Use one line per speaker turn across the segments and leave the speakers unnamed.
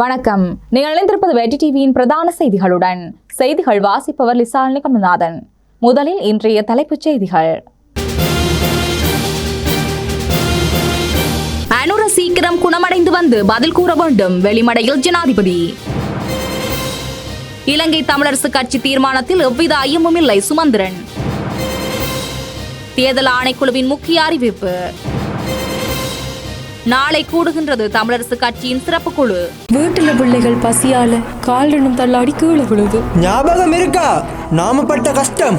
வணக்கம். நீங்கள் இணைந்திருப்பது வெற்றி டிவியின் பிரதான செய்திகளுடன். செய்திகள் வாசிப்பவர் லிசால் நிகமநாதன் முதலில் இன்றைய தலைப்புச் செய்திகள். அனுர சீக்கிரம் குணமடைந்து வந்து பதில் கூற வேண்டும். வெளிமடையில் ஜனாதிபதி. இலங்கை தமிழரசு கட்சி தீர்மானத்தில் எவ்வித ஐயமும் இல்லை சுமந்திரன். தேர்தல் ஆணைக்குழுவின் முக்கிய அறிவிப்பு. நாளை கூடுகின்றது தமிழரசு கட்சியின் சிறப்பு குழு.
வீட்டுல பிள்ளைகள் பசியால காலனும் தள்ளாடி கீழே விழுது.
ஞாபகம் இருக்கா? நாம பட்ட கஷ்டம்.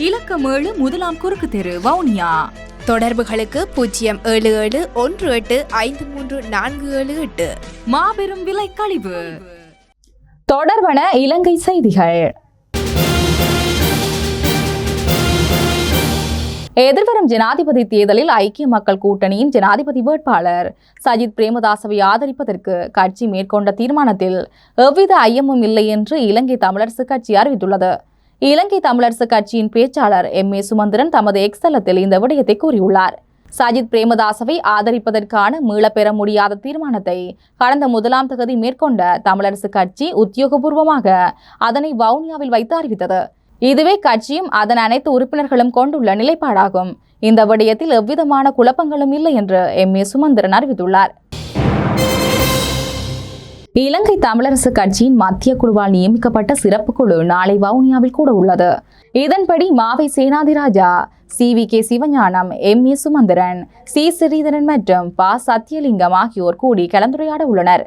இலக்கம் ஏழு முதலாம் குறுக்கு தெரு வவுனியா.
தொடர்புகளுக்கு பூஜ்ஜியம் ஏழு ஏழு ஒன்று எட்டு ஐந்து மூன்று நான்கு ஏழு எட்டு.
மாபெரும் விலை கழிவு. தொடர்வன இலங்கை செய்திகள். எதிர்வரும் ஜனாதிபதி தேர்தலில் ஐக்கிய மக்கள் கூட்டணியின் ஜனாதிபதி வேட்பாளர் சஜித் பிரேமதாசவை ஆதரிப்பதற்கு கட்சி மேற்கொண்ட தீர்மானத்தில் எவ்வித ஐயமும் இல்லை என்று இலங்கை தமிழரசு கட்சி அறிவித்துள்ளது. இலங்கை தமிழரசு கட்சியின் பேச்சாளர் எம் ஏ சுமந்திரன் தமது எக்ஸலத்தில் இந்த விடயத்தை கூறியுள்ளார். சஜித் பிரேமதாசவை ஆதரிப்பதற்கான மீளப்பெற முடியாத தீர்மானத்தை கடந்த முதலாம் தகுதி மேற்கொண்ட தமிழரசு கட்சி உத்தியோகபூர்வமாக அதனை வவுனியாவில் வைத்து அறிவித்தது. இதுவே கட்சியும் அதன் அனைத்து உறுப்பினர்களும் கொண்டுள்ள நிலைப்பாடாகும். இந்த விடயத்தில் எவ்விதமான குழப்பங்களும் இல்லை என்று எம் ஏ சுமந்திரன் அறிவித்துள்ளார். இலங்கை தமிழரசு கட்சியின் மத்திய குழுவால் நியமிக்கப்பட்ட சிறப்பு குழு நாளை வவுனியாவில் கூட உள்ளது. இதன்படி Mavai Senathiraja C V K Sivagnanam M A Sumanthiran C Sritharan மற்றும் ப சத்தியலிங்கம் ஆகியோர் கூடி கலந்துரையாட உள்ளனர்.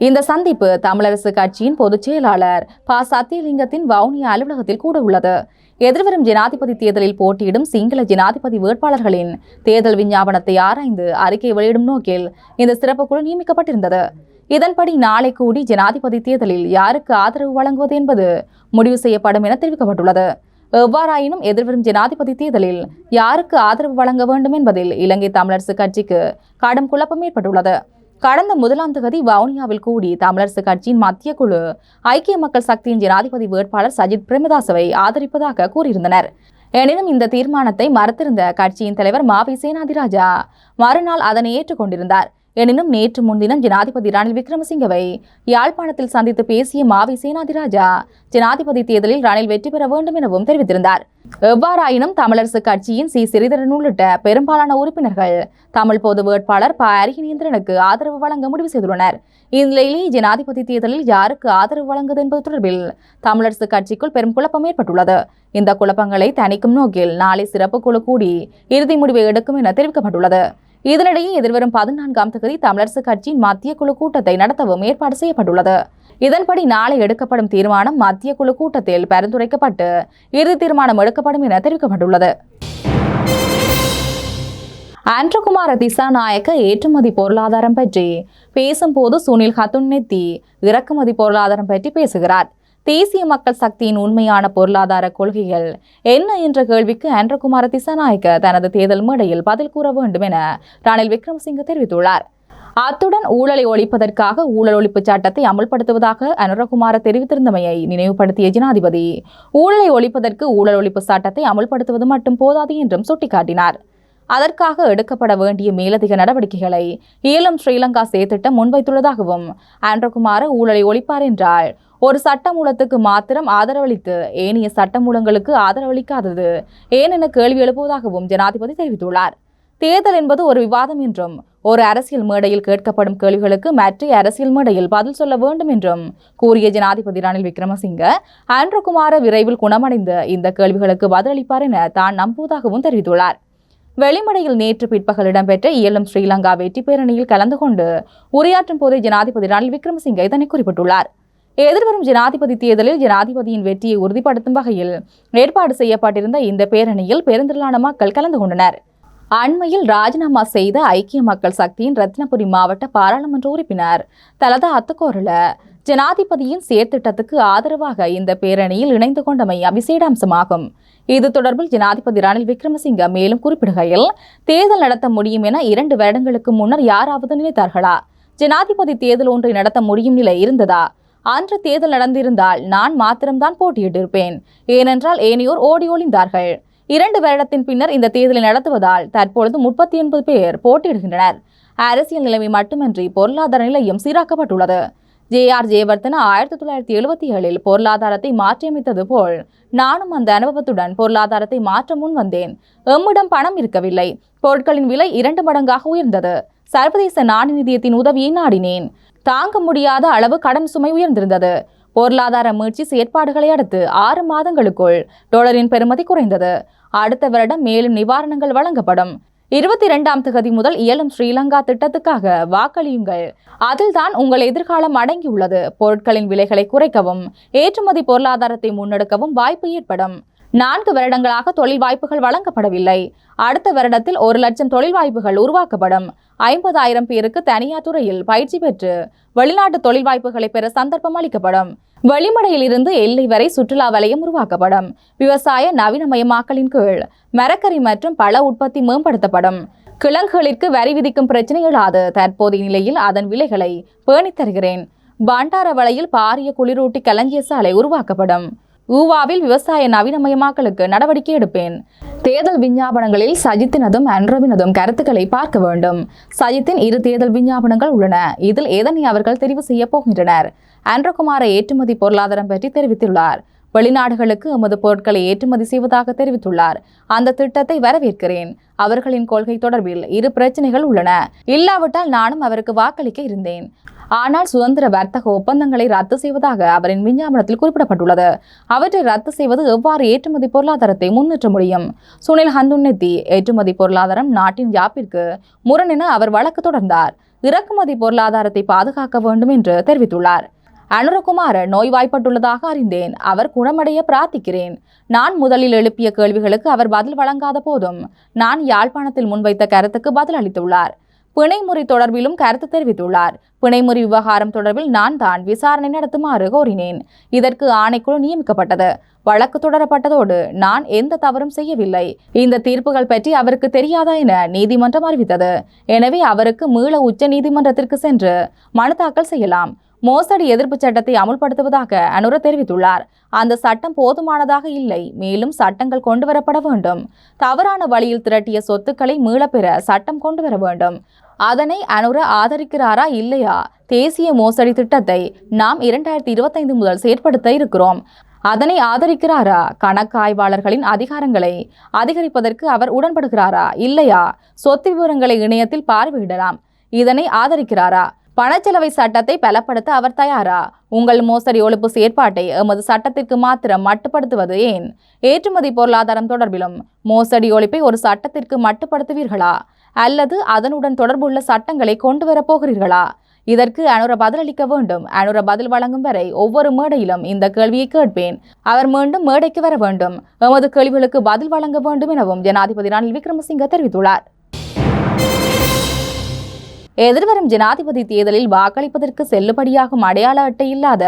இந்த சந்திப்பு தமிழரசு கட்சியின் பொதுச் செயலாளர் ப சத்தியலிங்கத்தின் வவுனியா அலுவலகத்தில் கூட உள்ளது. எதிர்வரும் ஜனாதிபதி தேர்தலில் போட்டியிடும் சிங்கள ஜனாதிபதி வேட்பாளர்களின் தேர்தல் விஞ்ஞாபனத்தை ஆராய்ந்து அறிக்கை வெளியிடும் நோக்கில் இந்த சிறப்பு குழு நியமிக்கப்பட்டிருந்தது. இதன்படி நாளை கூடி ஜனாதிபதி தேர்தலில் யாருக்கு ஆதரவு வழங்குவது என்பது முடிவு செய்யப்படும் என தெரிவிக்கப்பட்டுள்ளது. எவ்வாறாயினும் எதிர்வரும் ஜனாதிபதி தேர்தலில் யாருக்கு ஆதரவு வழங்க வேண்டும் என்பதில் இலங்கை தமிழரசு கட்சிக்கு கடும் குழப்பம் ஏற்பட்டுள்ளது. கடந்த முதலாம் தேதி வவுனியாவில் கூடி தமிழரசு கட்சியின் மத்திய குழு ஐக்கிய மக்கள் சக்தியின் ஜனாதிபதி வேட்பாளர் சஜித் பிரேமதாசவை ஆதரிப்பதாக கூறியிருந்தனர். எனினும் இந்த தீர்மானத்தை மறுத்திருந்த கட்சியின் தலைவர் மாவி சேனாதிராஜா மறுநாள் அதனை ஏற்றுக்கொண்டிருந்தார். எனினும் நேற்று முன்தினம் ஜனாதிபதி ரணில் விக்ரமசிங்கவை யாழ்ப்பாணத்தில் சந்தித்து பேசிய மாவி சேனாதிராஜா ஜனாதிபதி தேர்தலில் ரணில் வெற்றி பெற வேண்டும் எனவும் தெரிவித்திருந்தார். எவ்வாறாயினும் தமிழரசு கட்சியின் சி. சிறிதரன் உள்ளிட்ட பெரும்பாலான உறுப்பினர்கள் தமிழ் பொது வேட்பாளர் ப. அரிகநேந்திரனுக்கு ஆதரவு வழங்க முடிவு செய்துள்ளனர். இந்நிலையிலேயே ஜனாதிபதி தேர்தலில் யாருக்கு ஆதரவு வழங்குவது என்பது தொடர்பில் தமிழரசு கட்சிக்குள் பெரும் குழப்பம் ஏற்பட்டுள்ளது. இந்த குழப்பங்களை தணிக்கும் நோக்கில் நாளை சிறப்பு குழு கூடி இறுதி முடிவை எடுக்கும் என தெரிவிக்கப்பட்டுள்ளது. இதனிடையே எதிர்வரும் பதினான்காம் தேதி தமிழரசு கட்சியின் மத்திய குழு கூட்டத்தை நடத்தவும் ஏற்பாடு செய்யப்பட்டுள்ளது. இதன்படி நாளை எடுக்கப்படும் தீர்மானம் மத்திய குழு கூட்டத்தில் பரிந்துரைக்கப்பட்டு இறுதி தீர்மானம் எடுக்கப்படும் என தெரிவிக்கப்பட்டுள்ளது. ஆண்ட்ரகுமார திசாநாயக்க ஏற்றுமதி பொருளாதாரம் பற்றி பேசும்போது சுனில் ஹத்துன்னெத்தி இறக்குமதி பொருளாதாரம் பற்றி பேசுகிறார். தேசிய மக்கள் சக்தியின் உண்மையான பொருளாதார கொள்கைகள் என்ன என்ற கேள்விக்கு அன்றகுமார திசாநாயக்க தனது தேர்தல் மேடையில் பதில் கூற வேண்டும் என ரணில் விக்ரமசிங்க தெரிவித்துள்ளார். அத்துடன் ஊழலை ஒழிப்பதற்காக ஊழல் ஒழிப்பு சட்டத்தை அமல்படுத்துவதாக அனுரகுமார தெரிவித்திருந்தமையை நினைவுபடுத்திய ஜனாதிபதி ஊழலை ஒழிப்பதற்கு ஊழல் ஒழிப்பு சட்டத்தை அமல்படுத்துவது மட்டும் போதாது என்றும் சுட்டிக்காட்டினார். அதற்காக எடுக்கப்பட வேண்டிய மேலதிக நடவடிக்கைகளை ஈழம் ஸ்ரீலங்கா செயற்திட்டம் முன்வைத்துள்ளதாகவும் ஆண்ட்ரகுமார ஊழலை ஒழிப்பார் என்றால் ஒரு சட்டமூலத்துக்கு மாத்திரம் ஆதரவளித்து ஏனைய சட்டமூலங்களுக்கு ஆதரவளிக்காதது ஏன் என கேள்வி எழுப்புவதாகவும் ஜனாதிபதி தெரிவித்துள்ளார். தேர்தல் என்பது ஒரு விவாதம் என்றும் ஒரு அரசியல் மேடையில் கேட்கப்படும் கேள்விகளுக்கு மற்ற அரசியல் மேடையில் பதில் சொல்ல வேண்டும் என்றும் கூறிய ஜனாதிபதி ரணில் விக்ரமசிங்க ஆண்ட்ரகுமார விரைவில் குணமடைந்து இந்த கேள்விகளுக்கு பதிலளிப்பார் என தான் நம்புவதாகவும் தெரிவித்துள்ளார். வெளிமடையில் நேற்று பிற்பகல் இடம்பெற்ற இயலும் ஸ்ரீலங்கா வெற்றி பேரணியில் கலந்து கொண்டு உரையாற்றும் போதே ஜனாதிபதி ரணில் விக்ரமசிங்க இதனை குறிப்பிட்டுள்ளார். எதிர்வரும் ஜனாதிபதி தேர்தலில் ஜனாதிபதியின் வெற்றியை உறுதிப்படுத்தும் வகையில் ஏற்பாடு செய்யப்பட்டிருந்த இந்த பேரணியில் பெருந்திரளான மக்கள் கலந்து கொண்டனர். அண்மையில் ராஜினாமா செய்த ஐக்கிய மக்கள் சக்தியின் ரத்னபுரி மாவட்ட பாராளுமன்ற உறுப்பினர் தலதா அத்துக்கோரல ஜனாதிபதியின் செயற்திட்டத்துக்கு ஆதரவாக இந்த பேரணியில் இணைந்து கொண்டமை அபிசேட அம்சமாகும் இது தொடர்பில் ஜனாதிபதி ரணில் விக்ரமசிங்க மேலும் குறிப்பிடுகையில் தேர்தல் நடத்த முடியும் என இரண்டு வருடங்களுக்கு முன்னர் யாராவது நினைத்தார்களா? ஜனாதிபதி தேர்தல் ஒன்றை நடத்த முடியும் நிலை இருந்ததா? அன்று தேர்தல் நடந்திருந்தால் நான் மாத்திரம்தான் போட்டியிட்டிருப்பேன். ஏனென்றால் ஏனையோர் ஓடி ஒளிந்தார்கள். இரண்டு வருடத்தின் பின்னர் இந்த தேர்தலை நடத்துவதால் தற்பொழுது முப்பத்தி ஒன்பது பேர் போட்டியிடுகின்றனர். அரசியல் நிலைமை மட்டுமின்றி பொருளாதார நிலையும் சீராக்கப்பட்டுள்ளது. ஜே ஆர் ஜெயவர்தன ஆயிரத்தி தொள்ளாயிரத்தி எழுபத்தி ஏழில் பொருளாதாரத்தை மாற்றியமைத்தது போல் நானும் அந்த அனுபவத்துடன் பொருளாதாரத்தை மாற்ற முன் வந்தேன். எம்மிடம் பணம் இருக்கவில்லை. பொருட்களின் விலை இரண்டு மடங்காக உயர்ந்தது. சர்வதேச நாணய நிதியத்தின் உதவியை நாடினேன். தாங்க முடியாத அளவு கடன் சுமை உயர்ந்திருந்தது. பொருளாதார முயற்சி செயற்பாடுகளை அடுத்து ஆறு மாதங்களுக்குள் டாலரின் பெறுமதி குறைந்தது. அடுத்த வருடம் மேலும் நிவாரணங்கள் வழங்கப்படும். இருபத்தி இரண்டாம் தேதி முதல் இயலும் ஸ்ரீலங்கா திட்டத்துக்காக வாக்களியுங்கள். அதில்தான் உங்கள் எதிர்காலம் அடங்கியுள்ளது. பொருட்களின் விலைகளை குறைக்கவும் ஏற்றுமதி பொருளாதாரத்தை முன்னெடுக்கவும் வாய்ப்பு ஏற்படும். நான்கு வருடங்களாக தொழில் வாய்ப்புகள் வழங்கப்படவில்லை. அடுத்த வருடத்தில் ஒரு லட்சம் தொழில் வாய்ப்புகள் உருவாக்கப்படும். ஐம்பதாயிரம் பேருக்கு தனியார் துறையில் பயிற்சி பெற்று வெளிநாட்டு தொழில் வாய்ப்புகளை பெற சந்தர்ப்பம் அளிக்கப்படும். வழிமடையிலிருந்து எல்லை வரை சுற்றுலா வலயம் உருவாக்கப்படும். விவசாய நவீனமயமாக்கலின் கீழ் மரக்கறி மற்றும் பழ உற்பத்தி மேம்படுத்தப்படும். கிழங்குகளிற்கு வரி விதிக்கும் பிரச்சனை எழாது தற்போதைய நிலையில் அதன் விலைகளை பேணித் தருகிறேன். பண்டாரவளையில் பாரிய குளிரூட்டி களஞ்சிய சாலை உருவாக்கப்படும். ஊவாவில் விவசாய நவீனமயமாக்கலுக்கு நடவடிக்கை எடுப்பேன். தேர்தல் விஞ்ஞாபனங்களில் சஜித்தினதும் அன்ரவினதும் கருத்துக்களை பார்க்க வேண்டும். சஜித்தின் இரு தேர்தல் விஞ்ஞாபனங்கள் உள்ளன. இதில் எதனை அவர்கள் தெரிவு செய்ய போகின்றனர். அன்றகுமார ஏற்றுமதி பொருளாதாரம் பற்றி தெரிவித்துள்ளார். வெளிநாடுகளுக்கு எமது பொருட்களை ஏற்றுமதி செய்வதாக தெரிவித்துள்ளார். அந்த திட்டத்தை வரவேற்கிறேன். அவர்களின் கொள்கை தொடர்பில் இரு பிரச்சனைகள் உள்ளன. இல்லாவிட்டால் நானும் அவருக்கு வாக்களிக்க இருந்தேன். ஆனால் சுதந்திர வர்த்தக ஒப்பந்தங்களை ரத்து செய்வதாக அவரின் விஞ்ஞாபனத்தில் குறிப்பிடப்பட்டுள்ளது. அவற்றை ரத்து செய்வது எவ்வாறு ஏற்றுமதி பொருளாதாரத்தை முன்னேற்ற முடியும்? சுனில் ஹந்துன்னெத்தி ஏற்றுமதி பொருளாதாரம் நாட்டின் யாப்பிற்கு முரணென அவர் வழக்கு தொடர்ந்தார். இறக்குமதி பொருளாதாரத்தை பாதுகாக்க வேண்டும் என்று தெரிவித்துள்ளார். அனுரகுமார நோய்வாய்ப்பட்டுள்ளதாக அறிந்தேன். அவர் குணமடைய பிரார்த்திக்கிறேன். நான் முதலில் எழுப்பிய கேள்விகளுக்கு அவர் பதில் வழங்காத போதும் நான் யாழ்ப்பாணத்தில் முன்வைத்த கருத்துக்கு பதில் அளித்துள்ளார் பிணைமுறி தொடர்பிலும் கருத்து தெரிவித்துள்ளார். பிணைமுறை விவகாரம் தொடர்பில் நான் தான் விசாரணை நடத்துமாறு கோரினேன். இதற்கு ஆணைக்குழு நியமிக்கப்பட்டது. வழக்கு தொடரப்பட்டதோடு நான் எந்த தவறும் செய்யவில்லை. இந்த தீர்ப்புகள் பற்றி அவருக்கு தெரியாதா என நீதிமன்றம் அறிவித்தது. எனவே அவருக்கு மீள உச்ச நீதிமன்றத்திற்கு சென்று மனு தாக்கல் செய்யலாம். மோசடி எதிர்ப்பு சட்டத்தை அமுல்படுத்துவதாக அனுர தெரிவித்துள்ளார். அந்த சட்டம் போதுமானதாக இல்லை. மேலும் சட்டங்கள் கொண்டுவரப்பட வேண்டும். தவறான வழியில் திரட்டிய சொத்துக்களை மீளப்பெற சட்டம் கொண்டு வர வேண்டும். அதனை அனுர ஆதரிக்கிறாரா இல்லையா? தேசிய மோசடி திட்டத்தை நாம் இரண்டாயிரத்தி இருபத்தைந்து முதல் செயற்படுத்த இருக்கிறோம். அதனை ஆதரிக்கிறாரா? கணக்காய்வாளர்களின் அதிகாரங்களை அதிகரிப்பதற்கு அவர் உடன்படுகிறாரா இல்லையா? சொத்து விவரங்களை இணையத்தில் பார்வையிடலாம். இதனை ஆதரிக்கிறாரா? பணச்செலவை சட்டத்தை பலப்படுத்த அவர் தயாரா? உங்கள் மோசடி ஒழிப்பு செயற்பாட்டை எமது சட்டத்திற்கு மாத்திரம் மட்டுப்படுத்துவது ஏன்? ஏற்றுமதி பொருளாதாரம் தொடர்பிலும் மோசடி ஒழிப்பை ஒரு சட்டத்திற்கு மட்டுப்படுத்துவீர்களா? அல்லது அதனுடன் தொடர்புள்ள சட்டங்களை கொண்டு வரப்போகிறீர்களா இதற்கு அனுர பதிலளிக்க வேண்டும். அனுர பதில் வழங்கும் வரை ஒவ்வொரு மேடையிலும் இந்த கேள்வியை கேட்பேன். அவர் மீண்டும் மேடைக்கு வர வேண்டும். எமது கேள்விகளுக்கு பதில் வழங்க வேண்டும் எனவும் ஜனாதிபதி ரணில் விக்ரமசிங்க தெரிவித்துள்ளார். எதிர்வரும் ஜனாதிபதி தேர்தலில் வாக்களிப்பதற்கு செல்லுபடியாகும் அடையாள அட்டை இல்லாத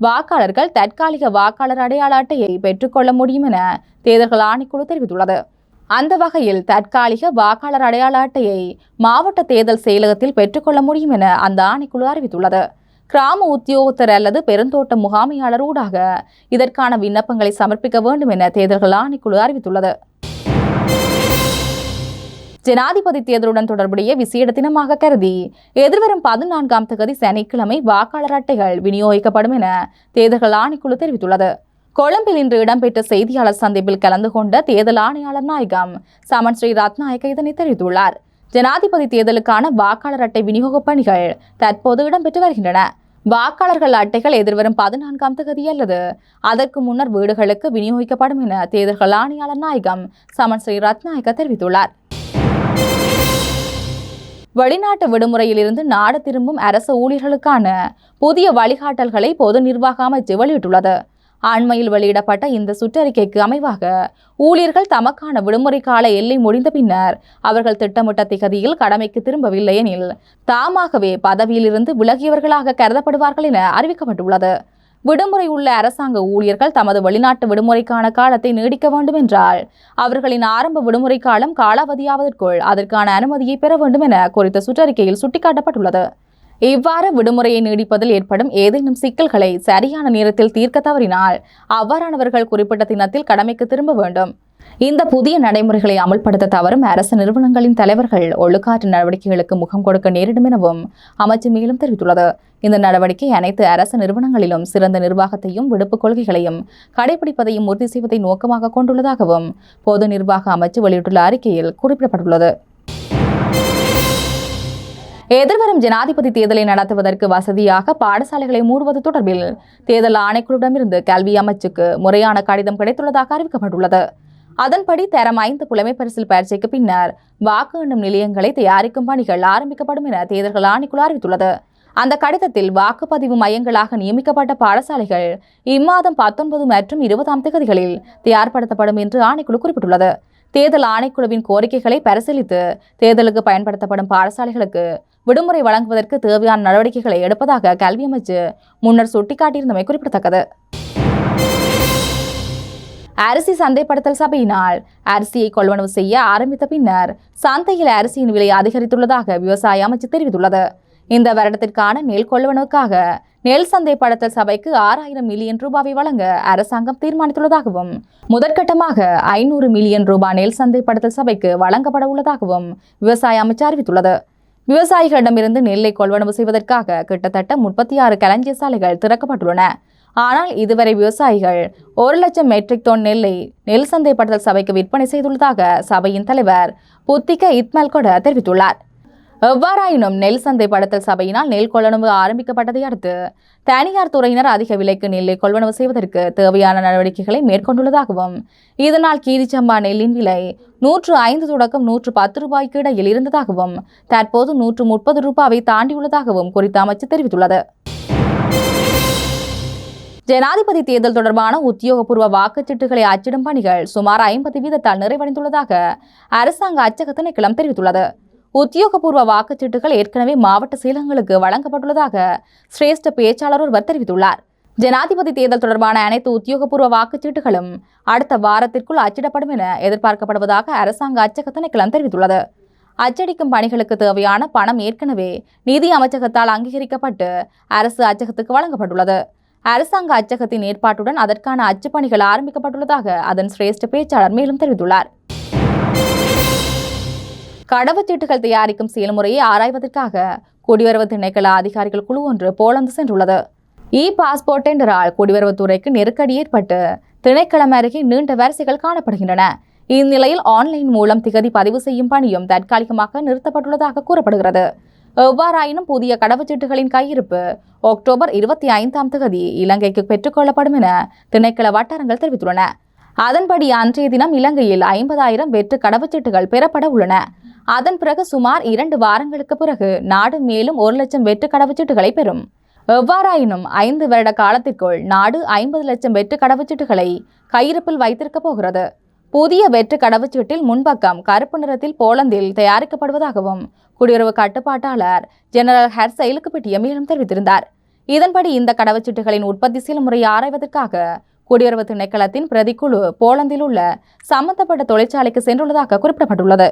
வாக்காளர்கள் தற்காலிக வாக்காளர் அடையாள அட்டையை பெற்றுக்கொள்ள முடியும் என தேர்தல்கள் ஆணைக்குழு தெரிவித்துள்ளது. அந்த வகையில் தற்காலிக வாக்காளர் அடையாள அட்டையை மாவட்ட தேர்தல் செயலகத்தில் பெற்றுக்கொள்ள முடியும் என அந்த ஆணைக்குழு அறிவித்துள்ளது. கிராம உத்தியோகத்தர் அல்லது பெருந்தோட்ட முகாமையாளர் ஊடாக இதற்கான விண்ணப்பங்களை சமர்ப்பிக்க வேண்டும் என தேர்தல்கள் ஆணைக்குழு அறிவித்துள்ளது. ஜனாதிபதி தேர்தலுடன் தொடர்புடைய விசேட தினமாக கருதி எதிர்வரும் பதினான்காம் தேதி சனிக்கிழமை வாக்காளர் அட்டைகள் விநியோகிக்கப்படும் என தேர்தல்கள் ஆணைக்குழு தெரிவித்துள்ளது. கொழும்பில் இன்று இடம்பெற்ற செய்தியாளர் சந்திப்பில் கலந்து கொண்ட தேர்தல் ஆணையாளர் நாயகம் சமன் ஸ்ரீ ரத்நாயக்க இதனை தெரிவித்துள்ளார். ஜனாதிபதி தேர்தலுக்கான வாக்காளர் அட்டை விநியோக பணிகள் தற்போது இடம்பெற்று வருகின்றன. வாக்காளர்கள் அட்டைகள் எதிர்வரும் பதினான்காம் தேதி அல்லது அதற்கு முன்னர் வீடுகளுக்கு விநியோகிக்கப்படும் என தேர்தல்கள் ஆணையாளர் நாயகம் சமன் ஸ்ரீ ரத்நாயக்க தெரிவித்துள்ளார். வெளிநாட்டு விடுமுறையிலிருந்து நாடு திரும்பும் அரசு ஊழியர்களுக்கான புதிய வழிகாட்டல்களை பொது நிர்வாக அமைச்சு வெளியிட்டுள்ளது. அண்மையில் வெளியிடப்பட்ட இந்த சுற்றறிக்கைக்கு அமைவாக ஊழியர்கள் தமக்கான விடுமுறை கால எல்லை முடிந்த பின்னர் அவர்கள் திட்டமிட்ட திகதியில் கடமைக்கு திரும்பவில்லை எனில் தாமாகவே பதவியிலிருந்து விலகியவர்களாக கருதப்படுவார்கள் என அறிவிக்கப்பட்டுள்ளது. விடுமுறை உள்ள அரசாங்க ஊழியர்கள் தமது வெளிநாட்டு விடுமுறைக்கான காலத்தை நீடிக்க வேண்டும் என்றால் அவர்களின் ஆரம்ப விடுமுறை காலம் காலாவதியாவதற்குள் அதற்கான அனுமதியை பெற வேண்டும் என குறித்த சுற்றறிக்கையில் சுட்டிக்காட்டப்பட்டுள்ளது. இவ்வாறு விடுமுறையை நீடிப்பதில் ஏற்படும் ஏதேனும் சிக்கல்களை சரியான நேரத்தில் தீர்க்க தவறினால் அவ்வாறானவர்கள் குறிப்பிட்ட தினத்தில் கடமைக்கு திரும்ப வேண்டும். இந்த புதிய நடைமுறைகளை அமல்படுத்த தவறும் அரசு நிறுவனங்களின் தலைவர்கள் ஒழுக்காற்று நடவடிக்கைகளுக்கு முகம் கொடுக்க நேரிடும் எனவும் அமைச்சு மேலும் தெரிவித்துள்ளது. இந்த நடவடிக்கை அனைத்து அரசு நிறுவனங்களிலும் சிறந்த நிர்வாகத்தையும் விடுப்பு கொள்கைகளையும் கடைபிடிப்பதையும் உறுதி செய்வதை நோக்கமாக கொண்டுள்ளதாகவும் பொது நிர்வாக அமைச்சு வெளியிட்டுள்ள அறிக்கையில் குறிப்பிடப்பட்டுள்ளது. எதிர்வரும் ஜனாதிபதி தேர்தலை நடத்துவதற்கு வசதியாக பாடசாலைகளை மூடுவது தொடர்பில் தேர்தல் ஆணைக்குழுவிடமிருந்து கல்வி அமைச்சுக்கு முறையான கடிதம் கிடைத்துள்ளதாக அறிவிக்கப்பட்டுள்ளது. அதன்படி தரம் ஐந்து புலமை பரிசில் பயிற்சிக்கு பின்னர் வாக்கு எண்ணும் நிலையங்களை தயாரிக்கும் பணிகள் ஆரம்பிக்கப்படும் என தேர்தல்கள் ஆணைக்குழு அறிவித்துள்ளது. அந்த கடிதத்தில் வாக்குப்பதிவு மையங்களாக நியமிக்கப்பட்ட பாடசாலைகள் இம்மாதம் பத்தொன்பது மற்றும் இருபதாம் தேதிகளில் தயார்படுத்தப்படும் என்று ஆணைக்குழு குறிப்பிட்டுள்ளது. தேர்தல் ஆணைக்குழுவின் கோரிக்கைகளை பரிசீலித்து தேர்தலுக்கு பயன்படுத்தப்படும் பாடசாலைகளுக்கு விடுமுறை வழங்குவதற்கு தேவையான நடவடிக்கைகளை எடுப்பதாக கல்வி அமைச்சு முன்னர் சுட்டிக்காட்டியிருந்தமை குறிப்பிடத்தக்கது. அரிசி சந்தைப்படுத்தல் சபையினால் அரிசியை கொள்வனவு செய்ய ஆரம்பித்த பின்னர் சந்தையில் அரிசியின் விலை அதிகரித்துள்ளதாக விவசாய அமைச்சு தெரிவித்துள்ளது. இந்த வருடத்திற்கான நெல் கொள்வனவுக்காக நெல் சந்தைப்படுத்தல் சபைக்கு ஆறாயிரம் மில்லியன் ரூபாவை வழங்க அரசாங்கம் தீர்மானித்துள்ளதாகவும் முதற்கட்டமாக ஐநூறு மில்லியன் ரூபாய் நெல் சந்தைப்படுத்தல் சபைக்கு வழங்கப்பட உள்ளதாகவும் விவசாய அமைச்சு அறிவித்துள்ளது. விவசாயிகளிடமிருந்து நெல்லை கொள்வனவு செய்வதற்காக கிட்டத்தட்ட முப்பத்தி ஆறு களஞ்சிய சாலைகள் திறக்கப்பட்டுள்ளன. ஆனால் இதுவரை விவசாயிகள் ஒரு லட்சம் மெட்ரிக் டன் நெல்லை நெல் சந்தைப்படுத்தல் சபைக்கு விற்பனை செய்துள்ளதாக சபையின் தலைவர் புத்திக இத்மல் கொட தெரிவித்துள்ளார். எவ்வாறாயினும் நெல் சந்தைப்படுத்தல் சபையினால் நெல் கொள்வனவு ஆரம்பிக்கப்பட்டதை அடுத்து தனியார் துறையினர் அதிக விலைக்கு நெல்லை கொள்வனவு செய்வதற்கு தேவையான நடவடிக்கைகளை மேற்கொண்டுள்ளதாகவும் இதனால் கீரிச்சம்பா நெல்லின் விலை நூற்று ஐந்து தொடக்கம் நூற்று பத்து ரூபாய்க்கு இடையில் இருந்ததாகவும் தற்போது நூற்று முப்பது ரூபாவை தாண்டியுள்ளதாகவும் குறித்த அமைச்சு தெரிவித்துள்ளது. ஜனாதிபதி தேர்தல் தொடர்பான உத்தியோகபூர்வ வாக்குச்சீட்டுகளை அச்சிடும் பணிகள் சுமார் ஐம்பது வீதத்தால் நிறைவடைந்துள்ளதாக அரசாங்க அச்சக திணைக்களம் தெரிவித்துள்ளது. உத்தியோகபூர்வ வாக்குச்சீட்டுகள் ஏற்கனவே மாவட்ட செயலகங்களுக்கு வழங்கப்பட்டுள்ளதாக சிரேஷ்ட பேச்சாளர் ஒருவர் தெரிவித்துள்ளார். ஜனாதிபதி தேர்தல் தொடர்பான அனைத்து உத்தியோகபூர்வ வாக்குச்சீட்டுகளும் அடுத்த வாரத்திற்குள் அச்சிடப்படும் என எதிர்பார்க்கப்படுவதாக அரசாங்க அச்சக திணைக்களம் தெரிவித்துள்ளது. அச்சடிக்கும் பணிகளுக்கு தேவையான பணம் ஏற்கனவே நிதி அமைச்சகத்தால் அங்கீகரிக்கப்பட்டு அரசு அச்சகத்துக்கு வழங்கப்பட்டுள்ளது. அரசாங்க அச்சகத்தின் ஏற்பாட்டுடன் அதற்கான அச்சுப்பணிகள் ஆரம்பிக்கப்பட்டுள்ளதாக அதன் சிரேஷ்ட பேச்சாளர் மேலும் தெரிவித்துள்ளார். கடவுச்சீட்டுகள் தயாரிக்கும் செயல்முறையை ஆராய்வதற்காக குடிவரவு திணைக்கள அதிகாரிகள் குழு ஒன்று போலந்து சென்றுள்ளது. இ பாஸ்போர்ட் என்றால் குடிவரவுத்துறைக்கு நெருக்கடி ஏற்பட்டு திணைக்களம் அருகே நீண்ட வரிசைகள் காணப்படுகின்றன. இந்நிலையில் ஆன்லைன் மூலம் திகதி பதிவு செய்யும் பணியும் தற்காலிகமாக நிறுத்தப்பட்டுள்ளதாக கூறப்படுகிறது. எவ்வாறாயினும் புதிய கடவுச்சீட்டுகளின் கையிருப்பு அக்டோபர் இருபத்தி ஐந்தாம் தேதி இலங்கைக்கு பெற்றுக்கொள்ளப்படும் என திணைக்கள வட்டாரங்கள் தெரிவித்துள்ளன. அதன்படி அன்றைய தினம் இலங்கையில் ஐம்பதாயிரம் வெற்று கடவுச்சீட்டுகள் பெறப்பட உள்ளன. அதன் பிறகு சுமார் இரண்டு வாரங்களுக்கு பிறகு நாடு மேலும் ஒரு லட்சம் வெற்று கடவுச்சீட்டுகளை பெறும். எவ்வாறாயினும் ஐந்து வருட காலத்திற்குள் நாடு ஐம்பது லட்சம் வெற்று கடவுச்சீட்டுகளை கையிருப்பில் வைத்திருக்கப் போகிறது. புதிய வெற்று கடவுச்சீட்டில் முன்பக்கம் கருப்பு நிறத்தில் போலந்தில் தயாரிக்கப்படுவதாகவும் குடியுறவு கட்டுப்பாட்டாளர் ஜெனரல் ஹெர்சைலுக்கு பெட்டிய மேலும் தெரிவித்திருந்தார். இதன்படி இந்த கடவுச்சீட்டுகளின் உற்பத்தி செயல்முறையை ஆராய்வதற்காக குடியுறவு திணைக்களத்தின் பிரதிக்குழு போலந்தில் உள்ள சம்பந்தப்பட்ட தொழிற்சாலைக்கு சென்றுள்ளதாக குறிப்பிடப்பட்டுள்ளது.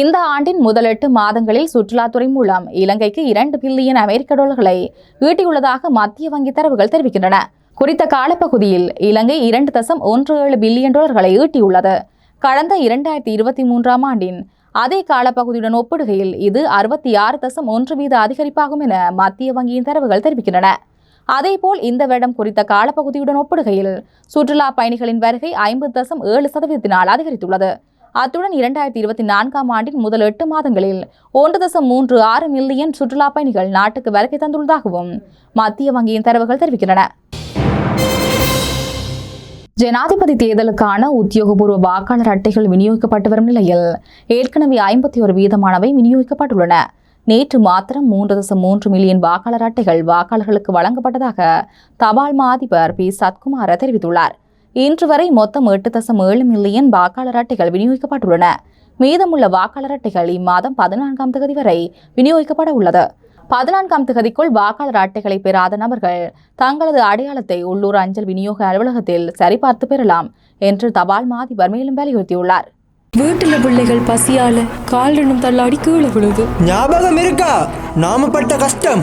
இந்த ஆண்டின் முதல் எட்டு மாதங்களில் சுற்றுலாத்துறை மூலம் இலங்கைக்கு இரண்டு பில்லியன் அமெரிக்க டாலர்களை ஈட்டியுள்ளதாக மத்திய வங்கி தரவுகள் தெரிவிக்கின்றன. குறித்த காலப்பகுதியில் இலங்கை இரண்டு தசம் ஒன்று ஏழு பில்லியன் டாலர்களை ஈட்டியுள்ளது. கடந்த இரண்டாயிரத்தி இருபத்தி மூன்றாம் ஆண்டின் அதே காலப்பகுதியுடன் ஒப்பிடுகையில் இது அறுபத்தி ஆறு தசம் ஒன்று வீத அதிகரிப்பாகும் என மத்திய வங்கியின் தரவுகள் தெரிவிக்கின்றன. அதேபோல் இந்த வருடம் குறித்த காலப்பகுதியுடன் ஒப்பிடுகையில் சுற்றுலா பயணிகளின் வருகை ஐம்பது தசம் ஏழு சதவீதத்தினால் அதிகரித்துள்ளது. அத்துடன் இரண்டாயிரத்தி இருபத்தி நான்காம் ஆண்டின் முதல் எட்டு மாதங்களில் ஒன்று தசம் மூன்று ஆறு மில்லியன் சுற்றுலா பயணிகள் நாட்டுக்கு வருகை தந்துள்ளதாகவும் மத்திய வங்கியின் தரவுகள் தெரிவிக்கின்றன. ஜனாதிபதி தேர்தலுக்கான உத்தியோகபூர்வ வாக்காளர் அட்டைகள் விநியோகிக்கப்பட்டு வரும் நிலையில் ஏற்கனவே ஐம்பத்தி ஒரு வீதமானவை விநியோகிக்கப்பட்டுள்ளன. நேற்று மாத்திரம் மூன்று தசம் மூன்று மில்லியன் வாக்காளர் அட்டைகள் வாக்காளர்களுக்கு வழங்கப்பட்டதாக தபால் மா அதிபர் பி. சத்குமார தெரிவித்துள்ளார். இன்று வரை மொத்தம் எட்டு தசம் ஏழு மில்லியன் வாக்காளர் அட்டைகள் விநியோகிக்கப்பட்டுள்ளன. மீதமுள்ள வாக்காளர் அட்டைகள் இம்மாதம் பதினான்காம் தேதி வரை விநியோகிக்கப்பட உள்ளது. பதினான்காம் தேதிக்குள் வாக்காளர் அட்டைகளை பெறாத நபர்கள் தங்களது அடையாளத்தை உள்ளூர் அஞ்சல் விநியோக அலுவலகத்தில் சரிபார்த்து பெறலாம் என்று தபால் மா அதிபர் மேலும் வலியுறுத்தியுள்ளார்.
வீட்டுல பிள்ளைகள் பசியால காலினும் தள்ளாடி கீழே விழுது.
ஞாபகம் இருக்கா? நாம பட்ட கஷ்டம்.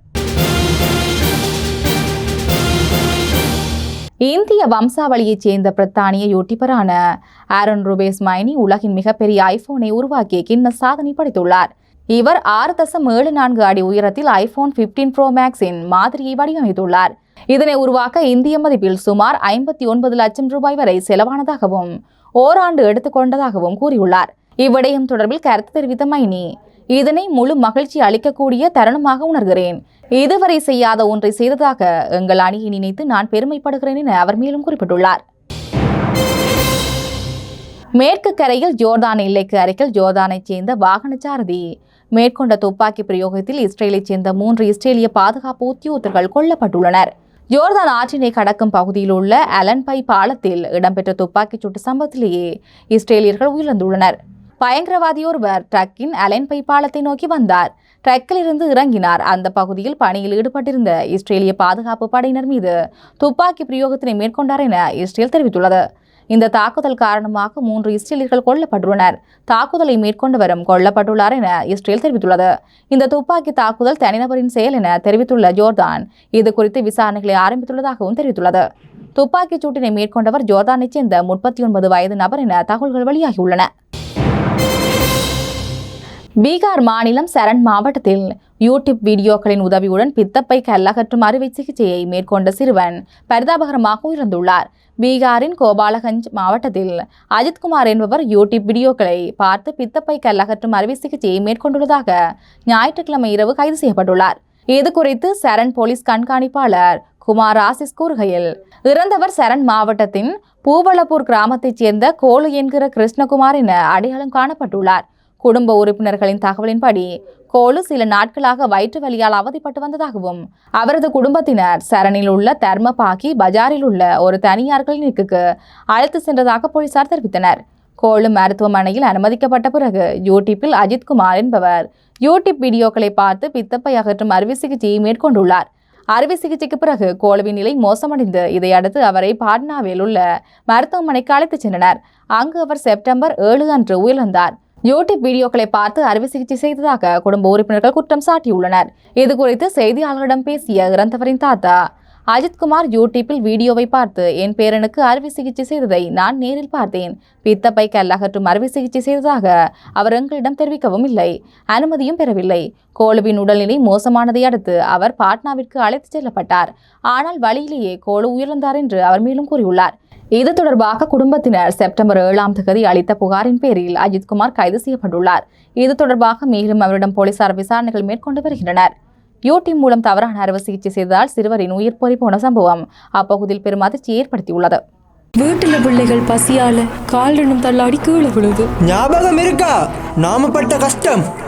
இந்திய வம்சாவளியைச் சேர்ந்த பிரித்தானிய யூடியூபரான ஆரன் ரூபேஸ் மைனி உலகின் மிகப்பெரிய ஐபோனை உருவாக்கி கின்ன சாதனை படைத்துள்ளார். இவர் ஆறு தசம் ஏழு நான்கு அடி உயரத்தில் ஐபோன் 15 ப்ரோ மேக்ஸின் மாதிரியை வடிவமைத்துள்ளார். இதனை உருவாக்க இந்திய மதிப்பில் சுமார் ஐம்பத்தி ஒன்பது லட்சம் ரூபாய் வரை செலவானதாகவும் ஓராண்டு எடுத்துக்கொண்டதாகவும் கூறியுள்ளார். இவ்விடயம் தொடர்பில் கருத்து தெரிவித்த மைனி இதனை முழு மகிழ்ச்சி அளிக்கக்கூடிய தருணமாக உணர்கிறேன். இதுவரை செய்யாத ஒன்றை செய்ததாக எங்கள் அணியை நினைத்து நான் பெருமைப்படுகிறேன் என அவர் மேலும் குறிப்பிட்டுள்ளார். மேற்கு கரையில் ஜோர்தான் எல்லைக்கு அருகில் ஜோர்தானைச் சேர்ந்த வாகனச்சாரதி மேற்கொண்ட துப்பாக்கி பிரயோகத்தில் இஸ்ரேலைச் சேர்ந்த மூன்று இஸ்ரேலிய பாதுகாப்பு உத்தியோகத்தர்கள் கொல்லப்பட்டுள்ளனர். ஜோர்தான் ஆற்றினை கடக்கும் பகுதியில் உள்ள அலன்பை பாலத்தில் இடம்பெற்ற துப்பாக்கிச் சூட்டு சம்பவத்திலேயே இஸ்ரேலியர்கள் உயிரிழந்துள்ளனர். பயங்கரவாதி ட்ரக்கின் அலன்பை பாலத்தை நோக்கி வந்தார். ட்ரக்கில் இருந்து இறங்கினார். அந்த பகுதியில் பணியில் ஈடுபட்டிருந்த இஸ்ரேலிய பாதுகாப்பு படையினர் மீது துப்பாக்கி பிரயோகத்தினை மேற்கொண்டார் என இஸ்ரேல் தெரிவித்துள்ளது. இந்த தாக்குதல் காரணமாக மூன்று இஸ்ரேலியர்கள் கொல்லப்பட்டுள்ளனர். தாக்குதலை மேற்கொண்டவரும் கொல்லப்பட்டுள்ளார் என இஸ்ரேல் தெரிவித்துள்ளது. இந்த துப்பாக்கி தாக்குதல் தனிநபரின் செயல் என தெரிவித்துள்ள ஜோர்தான் இது குறித்து விசாரணைகளை ஆரம்பித்துள்ளதாகவும் தெரிவித்துள்ளது. துப்பாக்கிச் சூட்டினை மேற்கொண்டவர் ஜோர்தானைச் சேர்ந்த முப்பத்தி ஒன்பது வயது நபர் என தகவல்கள் வெளியாகியுள்ளன. பீகார் மாநிலம் சரண் மாவட்டத்தில் யூடியூப் வீடியோக்களின் உதவியுடன் பித்தப்பை கல்லகற்றும் அறுவை சிகிச்சையை மேற்கொண்ட சிறுவன் பரிதாபகரமாக உயர்ந்துள்ளார் பீகாரின் கோபாலகஞ்ச் மாவட்டத்தில் அஜித்குமார் என்பவர் யூடியூப் வீடியோக்களை பார்த்து பித்தப்பை கல்லகற்றும் அறுவை சிகிச்சையை மேற்கொண்டுள்ளதாக ஞாயிற்றுக்கிழமை இரவு கைது செய்யப்பட்டுள்ளார். இது குறித்து சரண் போலீஸ் கண்காணிப்பாளர் குமார் ஆசிஸ் கூறுகையில் இறந்தவர் சரண் மாவட்டத்தின் பூவளப்பூர் கிராமத்தைச் சேர்ந்த கோலு என்கிற கிருஷ்ணகுமார் என அடையாளம் காணப்பட்டுள்ளார். குடும்ப உறுப்பினர்களின் தகவலின்படி கோலு சில நாட்களாக வயிற்று வலியால் அவதிப்பட்டு வந்ததாகவும் அவரது குடும்பத்தினர் சரணில் உள்ள தர்மபாக்கி பஜாரில் உள்ள ஒரு தனியார் கிளினிக்கு அழைத்து சென்றதாக போலீசார் தெரிவித்தனர். கோலு மருத்துவமனையில் அனுமதிக்கப்பட்ட பிறகு யூடியூப்பில் அஜித்குமார் என்பவர் யூடியூப் வீடியோக்களை பார்த்து பித்தப்பை அகற்றும் அறுவை சிகிச்சையை மேற்கொண்டுள்ளார். அறுவை சிகிச்சைக்கு பிறகு கோலுவின் நிலை மோசமடைந்து இதையடுத்து அவரை பாட்னாவில் உள்ள மருத்துவமனைக்கு அழைத்துச் சென்றனர். அங்கு அவர் செப்டம்பர் ஏழு அன்று உயிரிழந்தார். யூடியூப் வீடியோக்களை பார்த்து அறுவை சிகிச்சை செய்ததாக குடும்ப உறுப்பினர்கள் குற்றம் சாட்டியுள்ளனர். இதுகுறித்து செய்தியாளர்களிடம் பேசிய இறந்தவரின் தாத்தா அஜித்குமார் யூடியூப்பில் வீடியோவை பார்த்து என் பேரனுக்கு அறுவை சிகிச்சை செய்ததை நான் நேரில் பார்த்தேன். பித்தப்பை கல் அகற்றும் அறுவை சிகிச்சை செய்ததாக அவர் எங்களிடம் தெரிவிக்கவும் இல்லை. அனுமதியும் பெறவில்லை. கோலுவின் உடல்நிலை மோசமானதை அடுத்து அவர் பாட்னாவிற்கு அழைத்துச் செல்லப்பட்டார். ஆனால் வழியிலேயே கோலு உயிரிழந்தார் என்று அவர் மேலும் கூறியுள்ளார். இது தொடர்பாக குடும்பத்தினர் செப்டம்பர் ஏழாம் தேதி அளித்த புகாரின் பேரில் அஜித்குமார் கைது செய்யப்பட்டுள்ளார். இது தொடர்பாக மேலும் அவரிடம் போலீசார் விசாரணைகள் மேற்கொண்டு வருகின்றனர். யூடியூப் மூலம் தவறான அறுவை சிகிச்சை செய்ததால் சிறுவரின் உயிர் பறி போன சம்பவம் அப்பகுதியில் பெரும் அதிர்ச்சியை ஏற்படுத்தியுள்ளது.
வீட்டுல பிள்ளைகள் பசியால கால் ரெண்டும் தள்ளாடி கீழே விழுது.
ஞாபகம் இருக்கா? நாம பட்ட கஷ்டம்.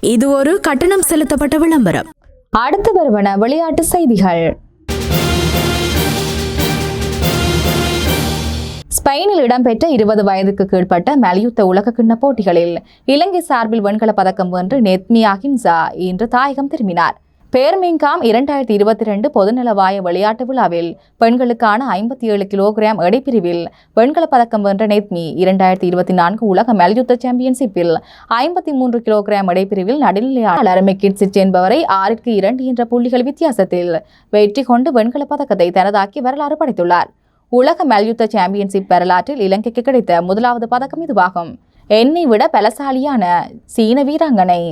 இது ஒரு கட்டணம் செலுத்தப்பட்ட விளம்பரம்.
அடுத்து வருவன விளையாட்டு செய்திகள். ஸ்பெயினில் இடம்பெற்ற இருபது வயதுக்கு கீழ்ப்பட்ட மல்யுத்த உலகக்கிண்ண போட்டிகளில் இலங்கை சார்பில் வெண்கலப் பதக்கம் வென்று நெத்மியா ஹின்சா இன்று தாயகம் திரும்பினார். பேர்மிங்காம் இரண்டாயிரத்தி இருபத்தி ரெண்டு பொதுநலவாய விளையாட்டு விழாவில் பெண்களுக்கான ஐம்பத்தி ஏழு கிலோகிராம் எடைப்பிரிவில் வெண்கல பதக்கம் வென்ற நெத்மி இரண்டாயிரத்தி இருபத்தி நான்கு உலக மல்யுத்த சாம்பியன்ஷிப்பில் ஐம்பத்தி மூன்று கிலோகிராம் எடைப்பிரிவில் நடுநிலையாளர் மெக்கிட்சிச் என்பவரை ஆறிற்கு இரண்டு என்ற புள்ளிகள் வித்தியாசத்தில் வெற்றி கொண்டு வெண்கல பதக்கத்தை தனதாக்கி வரலாறு படைத்துள்ளார். உலக மல்யுத்த சாம்பியன்ஷிப் வரலாற்றில் இலங்கைக்கு கிடைத்த முதலாவது பதக்கம் இதுவாகும். என்னை விட பலசாலியான சீன வீராங்கனை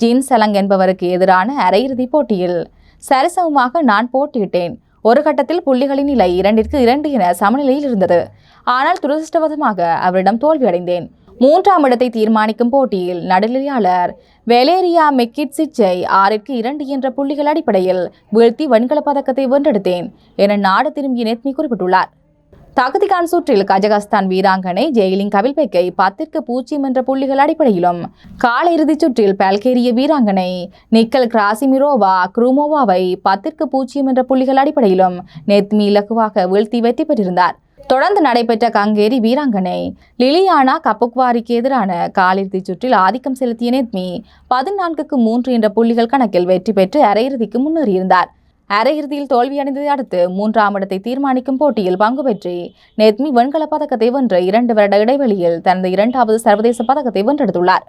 ஜின் சலங் என்பவருக்கு எதிரான அரையிறுதிப் போட்டியில் சரிசமமாக நான் போட்டியிட்டேன். ஒரு கட்டத்தில் புள்ளிகளின் நிலை இரண்டிற்கு இரண்டு என சமநிலையில் இருந்தது. ஆனால் துரதிருஷ்டவசமாக அவரிடம் தோல்வியடைந்தேன். மூன்றாம் இடத்தை தீர்மானிக்கும் போட்டியில் நடுநிலையாளர் வெலேரியா மெக்கிட்சிச்சை ஆறிற்கு இரண்டு என்ற புள்ளிகள் அடிப்படையில் வீழ்த்தி வெண்கலப் பதக்கத்தை வென்றெடுத்தேன் என நாடு திரும்பிய நேத்மி குறிப்பிட்டுள்ளார். தகுதிகான் சுற்றில் கஜகஸ்தான் வீராங்கனை ஜெயிலின் கவில்பெக்கை பத்திற்கு பூஜ்ஜியம் என்ற புள்ளிகள் அடிப்படையிலும் கால இறுதிச் சுற்றில் பல்கேரிய வீராங்கனை நிக்கல் கிராசிமிரோவா குரூமோவாவை பத்திற்கு பூஜ்ஜியம் என்ற புள்ளிகள் அடிப்படையிலும் நெத்மி இலகுவாக வீழ்த்தி வெற்றி பெற்றிருந்தார். தொடர்ந்து நடைபெற்ற கங்கேரி வீராங்கனை லிலியானா கப்புக்வாரிக்கு எதிரான காலிறுதிச் சுற்றில் ஆதிக்கம் செலுத்திய நெத்மி பதினான்குக்கு மூன்று என்ற புள்ளிகள் கணக்கில் வெற்றி பெற்று அரையிறுதிக்கு முன்னேறியிருந்தார். அரையிறுதியில் தோல்வியடைந்ததை அடுத்து மூன்றாம் இடத்தை தீர்மானிக்கும் போட்டியில் பங்கு பெற்று. நெத்மி வெண்கலப் பதக்கத்தை வென்ற இரண்டு வருட இடைவெளியில் தனது இரண்டாவது சர்வதேச பதக்கத்தை வென்றெடுத்துள்ளார்.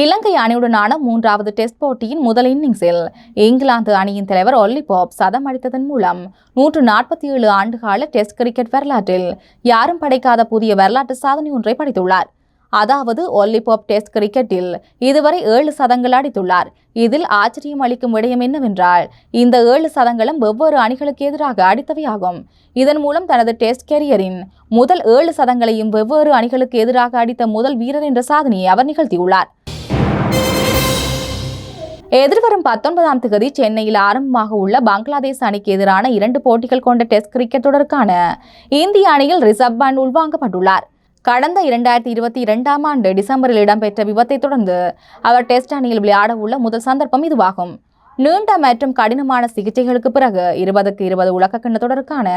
இலங்கை அணியுடனான மூன்றாவது டெஸ்ட் போட்டியின் முதல் இன்னிங்ஸில் இங்கிலாந்து அணியின் தலைவர் ஒல்லி பாப் சதம் அடித்ததன் மூலம் நூற்று நாற்பத்தி ஏழு ஆண்டுகால டெஸ்ட் கிரிக்கெட் வரலாற்றில் யாரும் படைக்காத புதிய வரலாற்று சாதனை ஒன்றை படைத்துள்ளார். அதாவது ஒல்லிபாப் டெஸ்ட் கிரிக்கெட்டில் இதுவரை ஏழு சதங்கள் அடித்துள்ளார். இதில் ஆச்சரியம் அளிக்கும் விடயம் என்னவென்றால் இந்த ஏழு சதங்களும் வெவ்வேறு அணிகளுக்கு எதிராக அடித்தவையாகும். இதன் மூலம் தனது டெஸ்ட் கெரியரின் முதல் ஏழு சதங்களையும் வெவ்வேறு அணிகளுக்கு எதிராக அடித்த முதல் வீரர் என்ற சாதனையை அவர் நிகழ்த்தியுள்ளார். எதிர்வரும் பத்தொன்பதாம் தேதி சென்னையில் ஆரம்பமாக உள்ள பங்களாதேஷ் அணிக்கு எதிரான இரண்டு போட்டிகள் கொண்ட டெஸ்ட் கிரிக்கெட் தொடருக்கான இந்திய அணியில் ரிசர்வ் பேண்ட் உள்வாங்கப்பட்டுள்ளார். கடந்த இரண்டாயிரத்தி இருபத்தி இரண்டாம் ஆண்டு டிசம்பரில் இடம்பெற்ற விபத்தை தொடர்ந்து அவர் டெஸ்ட் அணியில் விளையாட உள்ள முதல் சந்தர்ப்பம் இதுவாகும். நீண்ட மற்றும் கடினமான சிகிச்சைகளுக்கு பிறகு இருபதுக்கு இருபது உலகக்கிண்ண தொடருக்கான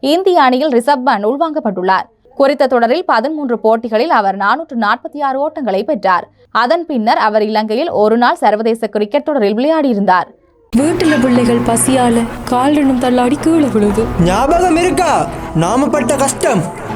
இந்திய அணியில் ரிசர்வ் பேண்ட் உள்வாங்கப்பட்டுள்ளார். குறித்த தொடரில் பதிமூன்று போட்டிகளில் அவர் நானூற்று நாற்பத்தி ஆறு ஓட்டங்களை பெற்றார். அதன் பின்னர் அவர் இலங்கையில் ஒருநாள் சர்வதேச கிரிக்கெட் தொடரில் விளையாடியிருந்தார்.
வீட்டுல பிள்ளைகள் பசியால காலினும் தள்ளாடி கீழே விழுது.
ஞாபகம் இருக்கா? நாம பட்ட கஷ்டம்.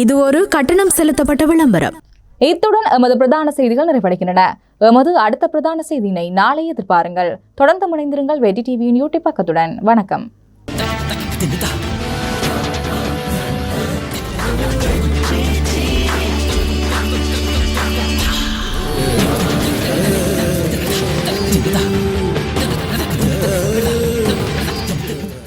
இது ஒரு கட்டணம் செலுத்தப்பட்ட விளம்பரம்.
இத்துடன் எமது பிரதான செய்திகள் நிறைவடைகின்றன. எமது அடுத்த பிரதான செய்தியினை நாளை எதிர்பாருங்கள். தொடர்ந்து முனைந்திருங்கள் வெடி டிவியின் யூடியூப் பக்கத்துடன். வணக்கம்.